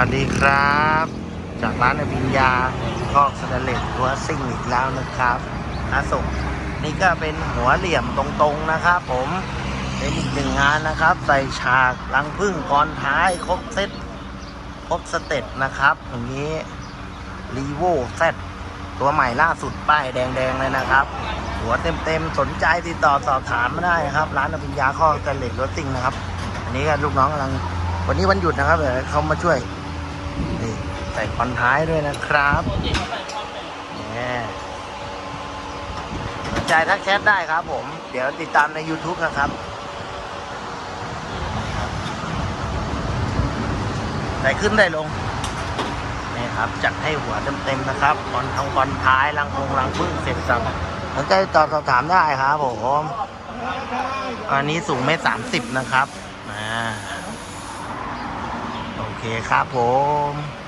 วัสดีครับ จากร้านอภิญญาคอกสแตนเลสตัวซิ่งอีกแล้วนะครับอาส่งนี่ก็เป็นหัวเหลี่ยมตรงๆนะครับ ผมเป็นอีกหนึ่งงานนะครับ ใส่ฉากรังพึ่งกรท้ายครบเซตครบสเต็ปนะครับอย่างนี้รีโวเซตตัวใหม่ล่าสุดป้ายแดงๆเลยนะครับ หัวเต็มๆสนใจติดต่อสอบถามมาได้ครับ ร้านอภิญญาข้อสแตนเลสรถซิ่งนะครับ อันนี้ก็ลูกน้องกำลังวันนี้วันหยุดนะครับเดี๋ยวเขามาช่วย นี่ใส่คอนท้ายด้วยนะครับนี่สนใจทักแชทได้ครับผม เดี๋ยวติดตามใน YouTube นะครับ ใส่ขึ้นได้ลงนี่ครับ จัดให้หัวเต็มๆนะครับคอนทางคอนท้ายลังพงลังพึ่งเสร็จสับสนใจต่อสอบถามได้ครับผม อันนี้สูงเมตรสามสิบนะครับอ่า โอเค ครับผม